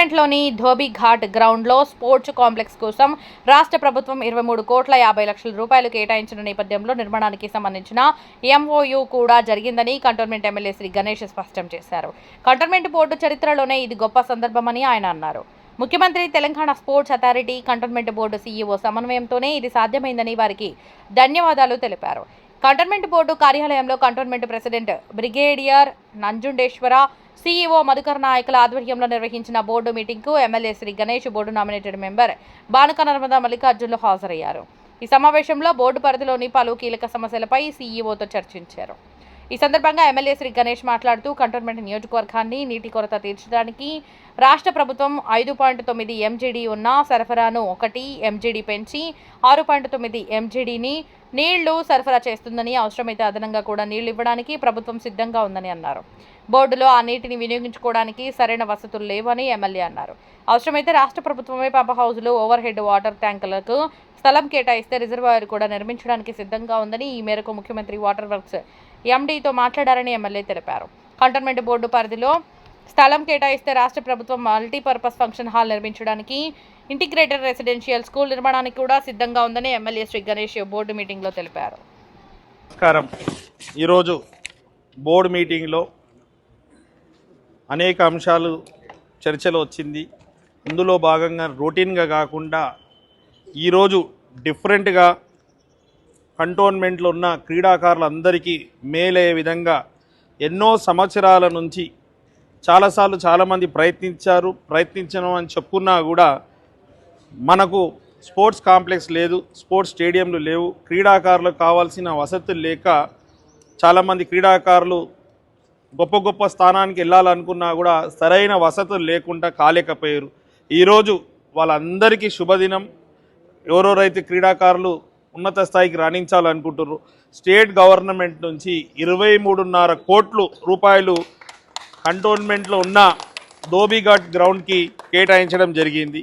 కంటోన్మెంట్లోని ధోబీ ఘాట్ గ్రౌండ్లో sports complex కోసం రాష్ట్ర ప్రభుత్వం ఇరవై మూడు కోట్ల యాభై లక్షల రూపాయలు కేటాయించిన నేపథ్యంలో నిర్మాణానికి సంబంధించిన ఎంఓయూ కూడా జరిగిందని కంటోన్మెంట్ ఎమ్మెల్యే శ్రీ గణేష్ స్పష్టం చేశారు. కంటోన్మెంట్ బోర్డు చరిత్రలోనే ఇది గొప్ప సందర్భమని ఆయన అన్నారు. ముఖ్యమంత్రి Telangana sports authority cantonment board CEO సమన్వయంతోనే ఇది సాధ్యమైందని వారికి ధన్యవాదాలు తెలిపారు. కంటోన్మెంట్ బోర్డు కార్యాలయంలో cantonment president brigadier Nanjundeshwara CEO Madhukar నాయకుల ఆధ్వర్యంలో నిర్వహించిన board మీటింగ్కు MLA Shri Ganesh board nominated member Banuka Narmada మల్లికార్జున్లు హాజరయ్యారు. ఈ సమావేశంలో బోర్డు పరిధిలోని పలు కీలక సమస్యలపై సీఈఓతో చర్చించారు. ఈ సందర్భంగా ఎమ్మెల్యే శ్రీ గణేష్ మాట్లాడుతూ కంటోన్మెంట్ నియోజకవర్గాన్ని నీటి కొరత తీర్చడానికి రాష్ట్ర ప్రభుత్వం ఐదు పాయింట్ తొమ్మిది ఎంజీడీ ఉన్న సరఫరాను ఒకటి ఎంజీడీ పెంచి ఆరు పాయింట్ తొమ్మిది ఎంజీడీని నీళ్ళు సరఫరా చేస్తుందని అవసరమైతే అదనంగా కూడా నీళ్ళు ఇవ్వడానికి ప్రభుత్వం సిద్ధంగా ఉందని అన్నారు. బోర్డులో ఆ నీటిని వినియోగించుకోవడానికి సరైన వసతులు లేవని ఎమ్మెల్యే అన్నారు. అవసరమైతే రాష్ట్ర ప్రభుత్వమే పంప్ హౌజులు ఓవర్ హెడ్ వాటర్ ట్యాంకులకు స్థలం కేటాయిస్తే రిజర్వాయర్ కూడా నిర్మించడానికి సిద్ధంగా ఉందని ఈ మేరకు ముఖ్యమంత్రి వాటర్ వర్క్స్ ఎండీతో మాట్లాడారని ఎమ్మెల్యే తెలిపారు. కంటోన్మెంట్ బోర్డు పరిధిలో స్థలం కేటాయిస్తే రాష్ట్ర ప్రభుత్వం మల్టీపర్పస్ ఫంక్షన్ హాల్ నిర్మించడానికి ఇంటిగ్రేటెడ్ రెసిడెన్షియల్ స్కూల్ నిర్మాణానికి కూడా సిద్ధంగా ఉందని ఎమ్మెల్యే శ్రీ గణేష్ బోర్డు మీటింగ్లో తెలిపారు. నమస్కారం. ఈరోజు బోర్డు మీటింగ్లో అనేక అంశాలు చర్చలు వచ్చింది. అందులో భాగంగా రొటీన్గా కాకుండా ఈరోజు డిఫరెంట్గా కంటోన్మెంట్లో ఉన్న క్రీడాకారులందరికీ మేలయ్యే విధంగా ఎన్నో సంవత్సరాల నుంచి చాలాసార్లు చాలామంది ప్రయత్నించారు ప్రయత్నించను అని చెప్పుకున్నా కూడా మనకు స్పోర్ట్స్ కాంప్లెక్స్ లేదు స్పోర్ట్స్ స్టేడియంలు లేవు క్రీడాకారులకు కావాల్సిన వసతులు లేక చాలామంది క్రీడాకారులు గొప్ప గొప్ప స్థానానికి వెళ్ళాలనుకున్నా కూడా సరైన వసతులు లేకుండా కాలేకపోయారు. ఈరోజు వాళ్ళందరికీ శుభదినం. ఎవరెవరైతే క్రీడాకారులు ఉన్నత స్థాయికి రాణించాలనుకుంటున్నారు స్టేట్ గవర్నమెంట్ నుంచి ఇరవై మూడున్నర కోట్లు రూపాయలు కంటోన్మెంట్లో ఉన్న ధోబీఘాట్ గ్రౌండ్కి కేటాయించడం జరిగింది.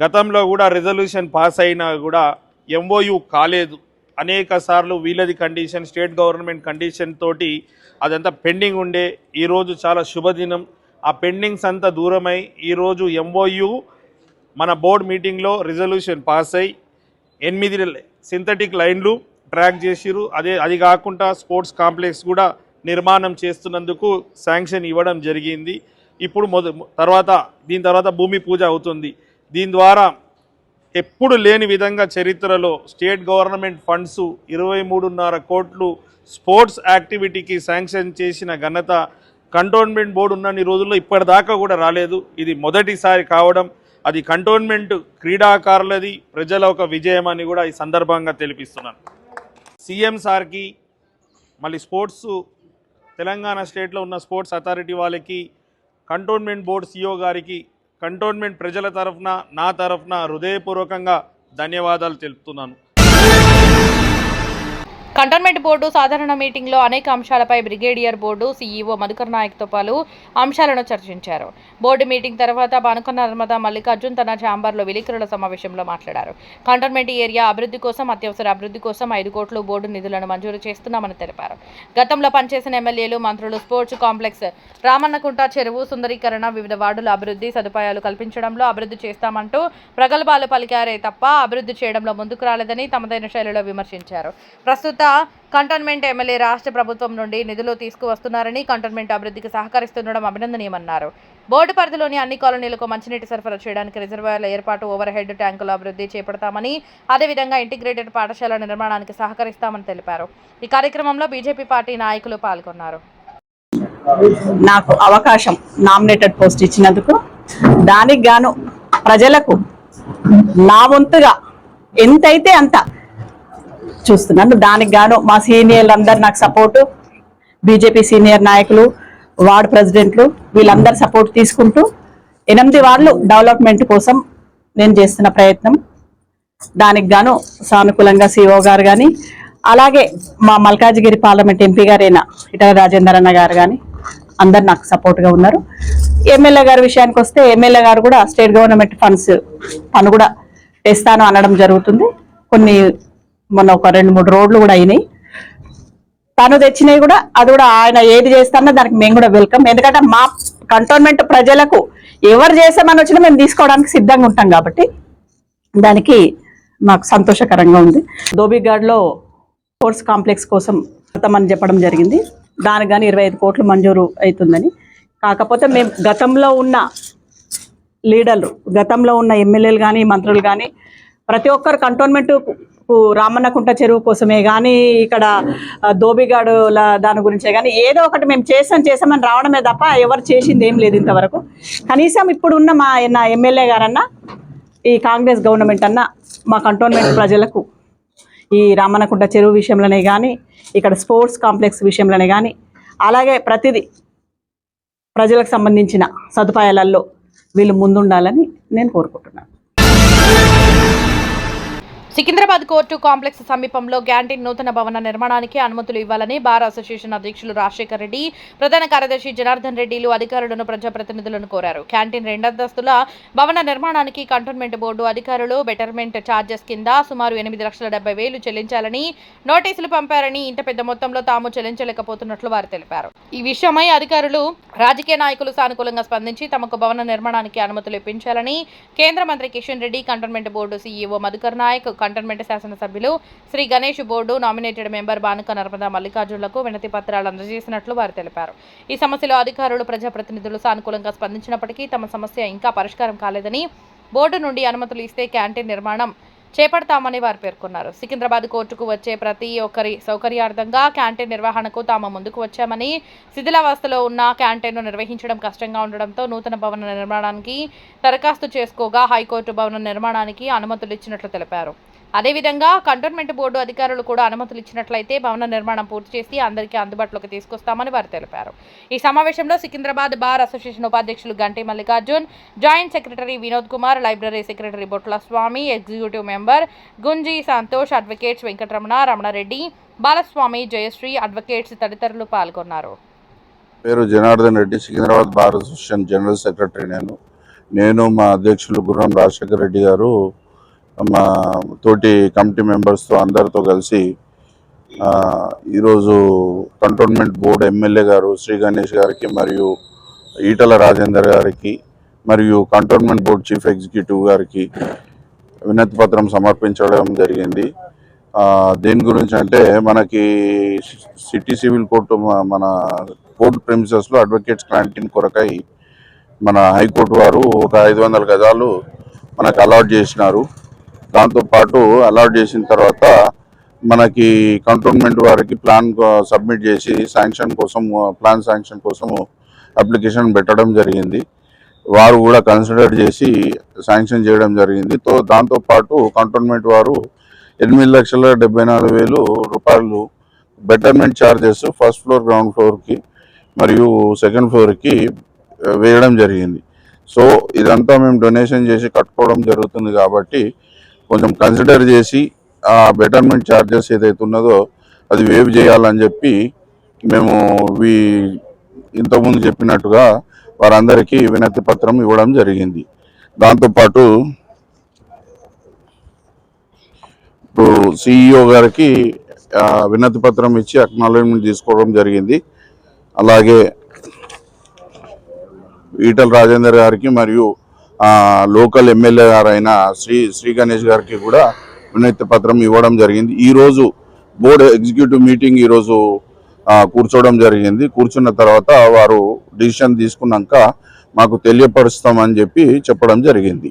గతంలో కూడా రిజల్యూషన్ పాస్ అయినా కూడా ఎంఓయు కాలేదు. అనేక సార్లు వీళ్ళది కండిషన్ స్టేట్ గవర్నమెంట్ కండిషన్ తోటి అదంతా పెండింగ్ ఉండే. ఈరోజు చాలా శుభదినం. ఆ పెండింగ్స్ అంతా దూరమై ఈరోజు ఎంఓయు మన బోర్డ్ మీటింగ్లో రిజల్యూషన్ పాస్ అయి ఎనిమిది సింథటిక్ లైన్లు ట్రాక్ చేసిరు అదే అది కాకుండా స్పోర్ట్స్ కాంప్లెక్స్ కూడా నిర్మాణం చేస్తున్నందుకు శాంక్షన్ ఇవ్వడం జరిగింది. ఇప్పుడు మొద తర్వాత దీని తర్వాత భూమి పూజ అవుతుంది. దీని ద్వారా ఎప్పుడు లేని విధంగా చరిత్రలో స్టేట్ గవర్నమెంట్ ఫండ్స్ ఇరవై మూడున్నర కోట్లు స్పోర్ట్స్ యాక్టివిటీకి శాంక్షన్ చేసిన ఘనత కంటోన్మెంట్ బోర్డు ఉన్నన్ని రోజుల్లో ఇప్పటిదాకా కూడా రాలేదు. ఇది మొదటిసారి కావడం. అది కంటోన్మెంట్ క్రీడాకారులది ప్రజల ఒక విజయం అని కూడా ఈ సందర్భంగా తెలిపిస్తున్నాను. సీఎం సార్కి మళ్ళీ స్పోర్ట్స్ తెలంగాణ స్టేట్లో ఉన్న స్పోర్ట్స్ అథారిటీ వాళ్ళకి కంటోన్మెంట్ బోర్డు సీఓ గారికి కంటోన్మెంట్ ప్రజల తరఫున నా తరఫున హృదయపూర్వకంగా ధన్యవాదాలు తెలుపుతున్నాను. కంటోన్మెంట్ బోర్డు సాధారణ మీటింగ్లో అనేక అంశాలపై బ్రిగేడియర్ బోర్డు సీఈఓ మధుకర్ నాయక్తో పలు అంశాలను చర్చించారు. బోర్డు మీటింగ్ తర్వాత బానుకొండ నర్మదా మల్లికార్జున్ తన ఛాంబర్లో విలేకరుల సమావేశంలో మాట్లాడారు. కంటోన్మెంట్ ఏరియా అభివృద్ధి కోసం అత్యవసర అభివృద్ధి కోసం ఐదు కోట్లు బోర్డు నిధులను మంజూరు చేస్తున్నామని తెలిపారు. గతంలో పనిచేసిన ఎమ్మెల్యేలు మంత్రులు స్పోర్ట్స్ కాంప్లెక్స్ రామన్నకుంట చెరువు సుందరీకరణ వివిధ వార్డుల అభివృద్ధి సదుపాయాలు కల్పించడంలో అభివృద్ధి చేస్తామంటూ ప్రగల్భాలు పలికారే తప్ప అభివృద్ధి చేయడంలో ముందుకు రాలేదని తమదైన శైలిలో విమర్శించారు. ప్రస్తుత కంటోన్మెంట్ ఎమ్మెల్యే రాష్ట్ర ప్రభుత్వం నుండి నిధులు తీసుకువస్తున్నారని కంటోన్మెంట్ అభివృద్ధికి సహకరిస్తుండడం అభినందనీయమన్నారు. బోర్డు పరిధిలోని అన్ని కాలనీలకు మంచినీటి సరఫరా చేయడానికి రిజర్వాయర్ల ఏర్పాటు ఓవర్ హెడ్ ట్యాంకుల అభివృద్ధి చేపడతామని అదేవిధంగా ఇంటిగ్రేటెడ్ పాఠశాల నిర్మాణానికి సహకరిస్తామని తెలిపారు. ఈ కార్యక్రమంలో బీజేపీ పార్టీ నాయకులు పాల్గొన్నారు. నాకు అవకాశం నామినేటెడ్ పోస్ట్ ఇచ్చినందుకు దానికి గాను ప్రజలకు నా వంతుగా ఎంతైతే అంత చూస్తున్నాను దానికి గాను మా సీనియర్లు అందరు నాకు సపోర్టు బీజేపీ సీనియర్ నాయకులు వార్డు ప్రెసిడెంట్లు వీళ్ళందరి సపోర్ట్ తీసుకుంటూ ఎనిమిది వార్డులు డెవలప్మెంట్ కోసం నేను చేస్తున్న ప్రయత్నం. దానికి గాను సానుకూలంగా సిఓ గారు కానీ అలాగే మా మల్కాజ్గిరి పార్లమెంట్ ఎంపీ గారైన ఇటల రాజేందర్ అన్న గారు కానీ అందరు నాకు సపోర్ట్గా ఉన్నారు. ఎమ్మెల్యే గారి విషయానికి వస్తే ఎమ్మెల్యే గారు కూడా స్టేట్ గవర్నమెంట్ ఫండ్స్ పను కూడా తెస్తాను అనడం జరుగుతుంది. కొన్ని మొన్న ఒక రెండు మూడు రోడ్లు కూడా అయినాయి. తను తెచ్చినవి కూడా అది కూడా ఆయన ఏది చేస్తానో దానికి మేము కూడా వెల్కమ్. ఎందుకంటే మా కంటోన్మెంట్ ప్రజలకు ఎవరు చేసామని వచ్చినా మేము తీసుకోవడానికి సిద్ధంగా ఉంటాం కాబట్టి దానికి మాకు సంతోషకరంగా ఉంది. దోబిగాడ్లో స్పోర్ట్స్ కాంప్లెక్స్ కోసం అని చెప్పడం జరిగింది. దానికి కానీ ఇరవై ఐదు కోట్లు మంజూరు అవుతుందని. కాకపోతే మేము గతంలో ఉన్న లీడర్లు గతంలో ఉన్న ఎమ్మెల్యేలు కానీ మంత్రులు కానీ ప్రతి ఒక్కరు కంటోన్మెంట్ రామన్నకుంట చెరువు కోసమే కానీ ఇక్కడ దోబిగాడుల దాని గురించే కానీ ఏదో ఒకటి మేము చేసాం చేసామని రావడమే తప్ప ఎవరు చేసింది ఏం లేదు ఇంతవరకు. కనీసం ఇప్పుడున్న మా నా ఎమ్మెల్యే గారన్నా ఈ కాంగ్రెస్ గవర్నమెంట్ అన్న మా కంటోన్మెంట్ ప్రజలకు ఈ రామన్నకుంట చెరువు విషయంలోనే కానీ ఇక్కడ స్పోర్ట్స్ కాంప్లెక్స్ విషయంలోనే కానీ అలాగే ప్రతిదీ ప్రజలకు సంబంధించిన సదుపాయాలలో వీళ్ళు ముందుండాలని నేను కోరుకుంటున్నాను. సికింద్రాబాద్ కోర్టు కాంప్లెక్స్ సమీపంలో క్యాంటీన్ నూతన భవన నిర్మాణానికి అనుమతులు ఇవ్వాలని బార్ అసోసియేషన్ అధ్యక్షులు రాజశేఖర్ రెడ్డి ప్రధాన కార్యదర్శి జనార్దన్ రెడ్డిలు అధికారులను ప్రజాప్రతినిధులను కోరారు. క్యాంటీన్ రెండంతస్తుల భవన నిర్మాణానికి కంటోన్మెంట్ బోర్డు అధికారులు బెటర్మెంట్ ఛార్జెస్ కింద సుమారు ఎనిమిది లక్షల డెబ్బై వేలు చెల్లించాలని నోటీసులు పంపారని ఇంత పెద్ద మొత్తంలో తాము చెల్లించలేకపోతున్నట్లు వారు తెలిపారు. ఈ విషయమై అధికారులు రాజకీయ నాయకులు సానుకూలంగా స్పందించి తమకు భవన నిర్మాణానికి అనుమతులు ఇప్పించాలని కేంద్ర మంత్రి Kishan Reddy cantonment board CEO Madhukar Nayak cantonment శాసనసభ్యులు Shri Ganesh board nominated member Banuka Narmada మల్లికార్జునులకు వినతి పత్రాలు అందజేసినట్లు వారు తెలిపారు. ఈ సమస్యలో అధికారులు ప్రజాప్రతినిధులు సానుకూలంగా స్పందించినప్పటికీ తమ సమస్య ఇంకా పరిష్కారం కాలేదని బోర్డు నుండి అనుమతులు ఇస్తే క్యాంటీన్ నిర్మాణం చేపడతామని వారు పేర్కొన్నారు. సికింద్రాబాద్ కోర్టుకు వచ్చే ప్రతి ఒక్కరి సౌకర్యార్థంగా క్యాంటీన్ నిర్వహణకు తాము ముందుకు వచ్చామని శిథిలావస్థలో ఉన్న క్యాంటీన్ను నిర్వహించడం కష్టంగా ఉండడంతో నూతన భవన నిర్మాణానికి దరఖాస్తు చేసుకోగా హైకోర్టు భవన నిర్మాణానికి అనుమతులు ఇచ్చినట్లు తెలిపారు. అదేవిధంగా కంటోన్మెంట్ బోర్డు అధికారులు కూడా అనుమతులు ఇచ్చినట్లయితే భవన నిర్మాణం పూర్తి చేసి అందరికీ అందుబాటులోకి తీసుకొస్తామని వారు తెలిపారు. ఈ సమావేశంలో సికింద్రాబాద్ బార్ అసోసియేషన్ ఉపాధ్యక్షులు Ganti Mallikarjun joint secretary Vinod Kumar library secretary Botla Swamy executive member Gunji Santosh advocates Venkataramana Ramanareddy Balaswamy Jayashree advocates తదితరులు పాల్గొన్నారు. పేరు Janardhan Reddy Secunderabad bar association general secretary నేను. నేను మా అధ్యక్షులు గుర్రం రాజశేఖర రెడ్డి గారు మా తోటి కమిటీ మెంబర్స్తో అందరితో కలిసి ఈరోజు కంటోన్మెంట్ బోర్డు ఎమ్మెల్యే గారు శ్రీ గణేష్ గారికి మరియు ఈటల రాజేందర్ గారికి మరియు కంటోన్మెంట్ బోర్డు చీఫ్ ఎగ్జిక్యూటివ్ గారికి వినతి పత్రం సమర్పించడం జరిగింది. దేని గురించి అంటే మనకి సిటీ సివిల్ కోర్టు మన కోర్టు ప్రిమిసెస్లో అడ్వకేట్స్ క్యాంటీన్ కొరకై మన హైకోర్టు వారు ఒక ఐదు వందల గజాలు మనకు అలాట్ చేసినారు. దాంతోపాటు అలాట్ చేసిన తర్వాత మనకి కంటోన్మెంట్ వారికి ప్లాన్ సబ్మిట్ చేసి శాంక్షన్ కోసం ప్లాన్ శాంక్షన్ కోసము అప్లికేషన్ పెట్టడం జరిగింది. వారు కూడా కన్సిడర్ చేసి శాంక్షన్ చేయడం జరిగింది. తో దాంతోపాటు కంటోన్మెంట్ వారు ఎనిమిది లక్షల డెబ్బై నాలుగు వేలు రూపాయలు betterment charges first floor ground ఫ్లోర్కి మరియు సెకండ్ ఫ్లోర్కి వేయడం జరిగింది. సో ఇదంతా మేము డొనేషన్ చేసి కట్టుకోవడం జరుగుతుంది కాబట్టి కొంచెం కన్సిడర్ చేసి ఆ బెటర్మెంట్ ఛార్జెస్ ఏదైతే ఉన్నదో అది వేవ్ చేయాలని చెప్పి మేము వీ ఇంతకుముందు చెప్పినట్టుగా వారందరికీ వినతి పత్రం ఇవ్వడం జరిగింది. దాంతోపాటు ఇప్పుడు సిఇఓ గారికి వినతి పత్రం ఇచ్చి అక్నాలజ్మెంట్ తీసుకోవడం జరిగింది. అలాగే ఈటల రాజేందర్ గారికి మరియు లోకల్ ఎమ్మెల్యే గారైన శ్రీ శ్రీ గణేష్ గారికి కూడా వినతి పత్రం ఇవ్వడం జరిగింది. ఈరోజు బోర్డు ఎగ్జిక్యూటివ్ మీటింగ్ ఈరోజు కూర్చోవడం జరిగింది. కూర్చున్న తర్వాత వారు డిసిషన్ తీసుకున్నాక మాకు తెలియపరుస్తామని చెప్పి చెప్పడం జరిగింది.